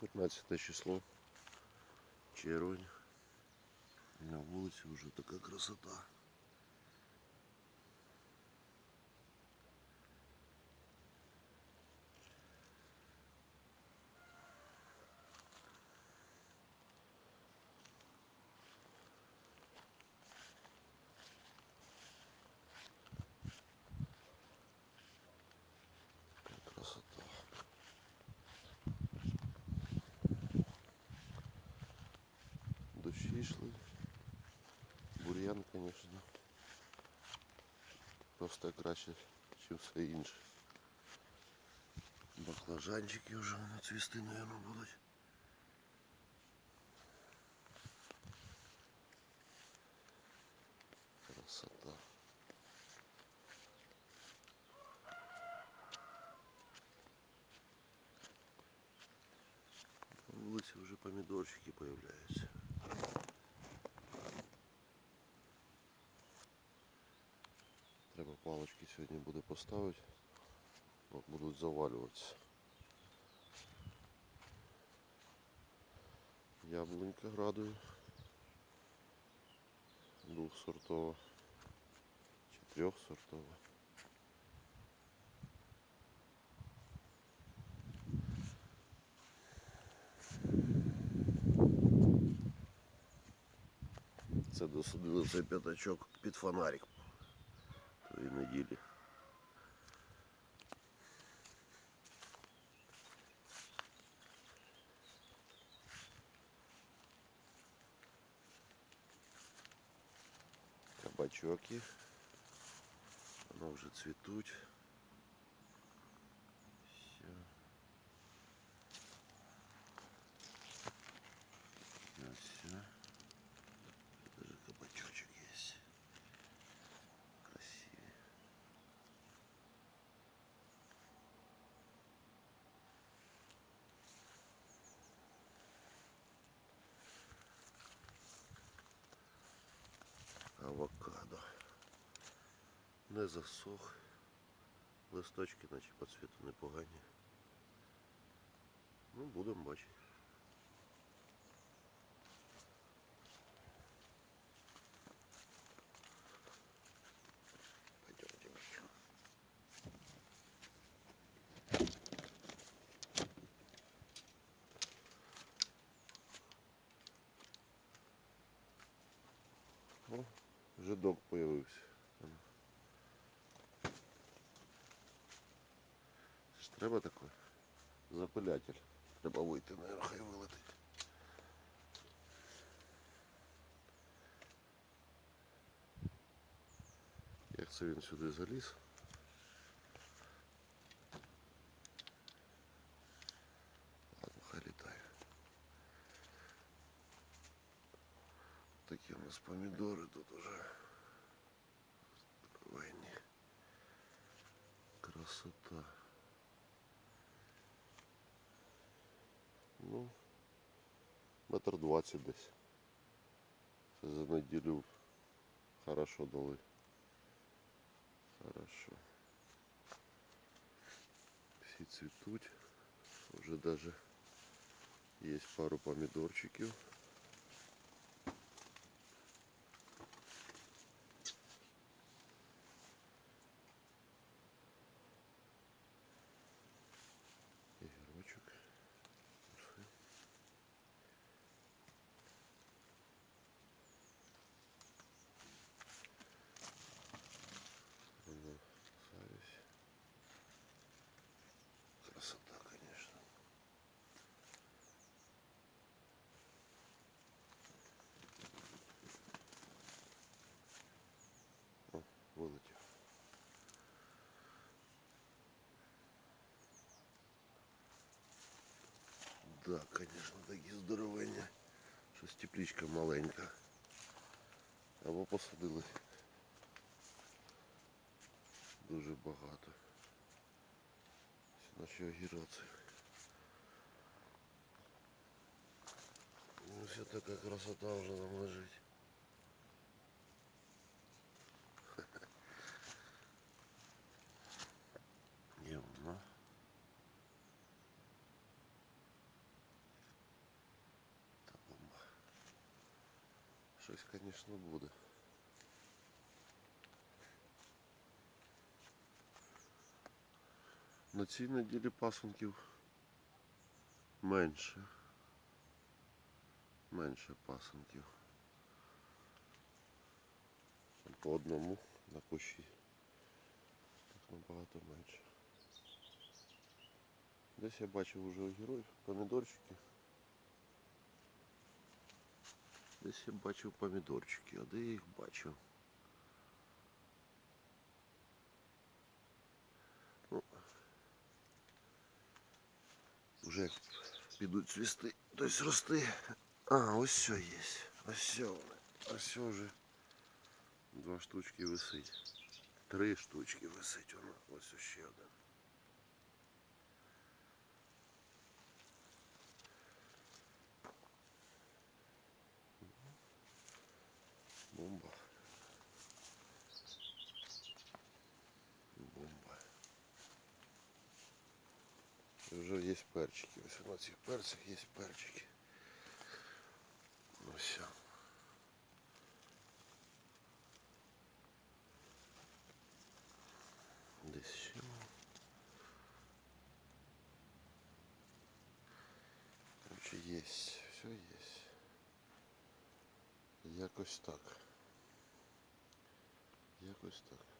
15 число, червень. На вулиці вже така красота. Какая красота Дощі йшли. Бур'ян, звісно. Просто краще, ніж все інше. Баклажанчики вже на цвісти, мабуть, будуть. Красота. На вулиці вже помідорчики появляються. палочки сьогодні буде поставити, бо будуть завалюватися. Яблунька радує. Двухсортова. Чи трьохсортова. Це досадили цей п'ятачок під фонарик тої неділі. Кабачоки. Воно вже цвітуть. Не засох. Листочки, наче по цвіту. Ну, будемо бачити. треба таке. Запилятель. Треба вийти, наверное, хай вилетить. Як це він сюди заліз? Ладно, хай літає. Такі у нас помідори тут уже. Здоровенні. Красота. Ну, метр двадцять десь. Це за неділю хорошо дали. Хорошо. Всі цвітуть. Уже даже є пару помідорчиків. О, вилетів. Да, конечно, такі здоровенні. Щось тепличка маленька. Або посадили дуже багато. Це наші огірці. Ну, все така красота вже нам лежить. Щось, звісно, буде. На цій неділі пасунків менше. Менше пасунків. Там По одному на кущі. Так набагато менше. Десь я бачив уже огірой, помідорчики. Десь я бачив помідорчики, а де я їх бачив? Ну, вже як підуть цвісти, тобто рости. А, ось все є. Ось все вони. Ось все вже. Два штучки висить. Три штучки висить воно. Ось ще один. Бомба. Бомба. І вже є перчики. Ось на цих перцях є перчики. Ну все. Десь ще. Короче, є. Все є. Якось так. Якось так.